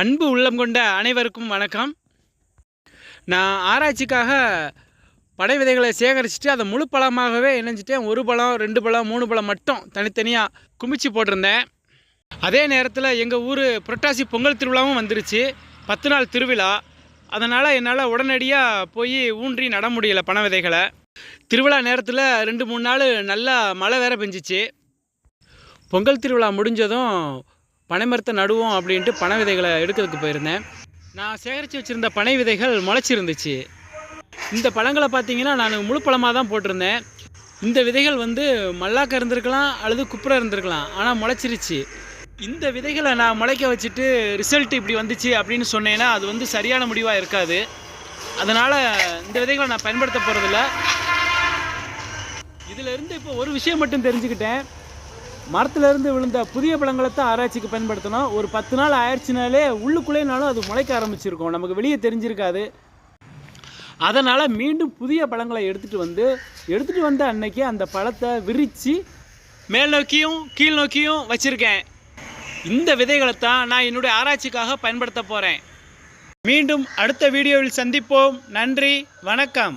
அன்பு உள்ளம் கொண்ட அனைவருக்கும் வணக்கம். நான் ஆராய்ச்சிக்காக படை விதைகளை சேகரிச்சுட்டு அதை முழு பழமாகவே இணைஞ்சிட்டேன் ஒரு பழம் ரெண்டு பழம் மூணு பழம் மட்டும் தனித்தனியாக குமிச்சு போட்டிருந்தேன். அதே நேரத்தில் எங்கள் ஊர் புரட்டாசி பொங்கல் திருவிழாவும் வந்துருச்சு. பத்து நாள் திருவிழா. அதனால் என்னால் உடனடியாக போய் ஊன்றி நட முடியல பண விதைகளை. திருவிழா நேரத்தில் ரெண்டு மூணு நாள் நல்லா மழை வேற பெஞ்சிச்சு. பொங்கல் திருவிழா முடிஞ்சதும் பனை மரத்தை நடுவோம் அப்படின்ட்டு பனை விதைகளை எடுக்கிறதுக்கு போயிருந்தேன். நான் சேகரித்து வச்சுருந்த பனை விதைகள் முளைச்சிருந்துச்சு. இந்த பழங்களை பார்த்தீங்கன்னா நான் முழு பழமாக தான் போட்டிருந்தேன். இந்த விதைகள் வந்து மல்லாக்க இருந்திருக்கலாம் அல்லது குப்புற இருந்திருக்கலாம் ஆனால் முளைச்சிருச்சு. இந்த விதைகளை நான் முளைக்க வச்சுட்டு ரிசல்ட் இப்படி வந்துச்சு அப்படின்னு சொன்னேன்னா அது வந்து சரியான முடிவாக இருக்காது. அதனால் இந்த விதைகளை நான் பயன்படுத்த போகிறதில்ல இதிலிருந்து இப்போ ஒரு விஷயம் மட்டும் தெரிஞ்சுக்கிட்டேன். மரத்துலேருந்து விழுந்த புதிய பழங்களை தான் ஆராய்ச்சிக்கு பயன்படுத்தணும். ஒரு பத்து நாள் ஆயிடுச்சுனாலே உள்ளுக்குள்ளேனாலும் அது முளைக்க ஆரம்பிச்சிருக்கும். நமக்கு வெளியே தெரிஞ்சிருக்காது. அதனால் மீண்டும் புதிய பழங்களை எடுத்துகிட்டு வந்து எடுத்துகிட்டு வந்த அன்னைக்கு அந்த பழத்தை விரித்து மேல் நோக்கியும் கீழ் நோக்கியும் வச்சுருக்கேன். இந்த விதைகளை தான் நான் என்னுடைய ஆராய்ச்சிக்காக பயன்படுத்த போகிறேன் மீண்டும் அடுத்த வீடியோவில் சந்திப்போம். நன்றி வணக்கம்.